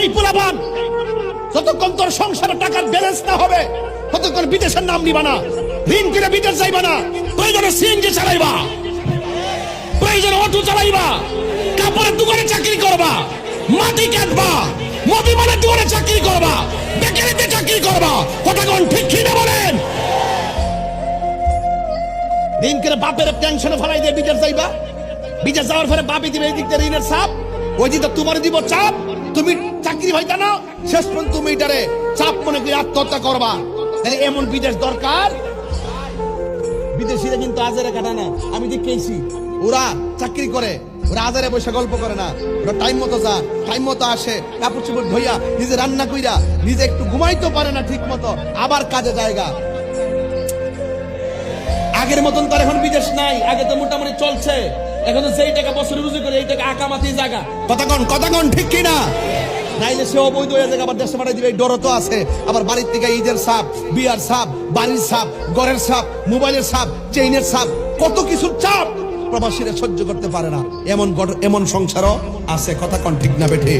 এই পোলাপান, যতক্ষণ তোর সংসারে টাকার ব্যালেন্স না হবে, ততক্ষণ বিদেশের নাম নিবা না। ঋণ বিদেশ যাইবা না। প্রয়োজনে সিএনজি চালাইবা। প্রয়োজনে অটো চালাইবা। কাপড়ের দোকানে চাকরি করবা। মাটি কাটবা। দোকানে চাকরি করবা। বেকারিতে চাকরি করবা। কথা কোন ঠিক বলেন? ঋণ বাপের টেনশনে ফেলাই দিয়ে বিদেশ যাইবা। বিদেশ যাওয়ার পরে বাপি দিবে এই দিক ঋণের চাপ ওই দিকটা তোমার দিব চাপ, তুমি চাকরি হইতা না শেষ পর্যন্ত তুমি এটারে চাপ মনে করে আত্মহত্যা করবা। এমন বিদেশ দরকার? বিদেশিরা কিন্তু আজারে কাটা না, আমি দেখেছি ওরা চাকরি করে, ওরা আজারে বসে গল্প করে না। ওরা টাইম মতো যা টাইম মতো আসে, কাপড় চোপড় ধইয়া নিজে রান্না কইরা নিজে একটু ঘুমাইতে পারে না ঠিক মতো আবার কাজে জায়গা। আগের মতন তো আর এখন বিদেশ নাই আগে তো মোটামুটি চলছে। এখন তো যেই টাকা বছরে রুজি করে এই টাকা আকামাতি জায়গা কথাগণ কথাগণ ঠিক কিনা নাইলে সে অবৈধ হয়ে যাবে আবার দেশে পাঠিয়ে দিবে এই ডরও তো আছে। আবার বাড়ির থেকে ঈদের সাপ বিয়ার সাপ বাড়ির সাপ ঘরের সাপ মোবাইলের সাপ চেইনের সাপ কত কিছুর চাপ প্রবাসীরা সহ্য করতে পারে না। এমন এমন সংসারও আছে কথা কন ঠিক না বেঠে?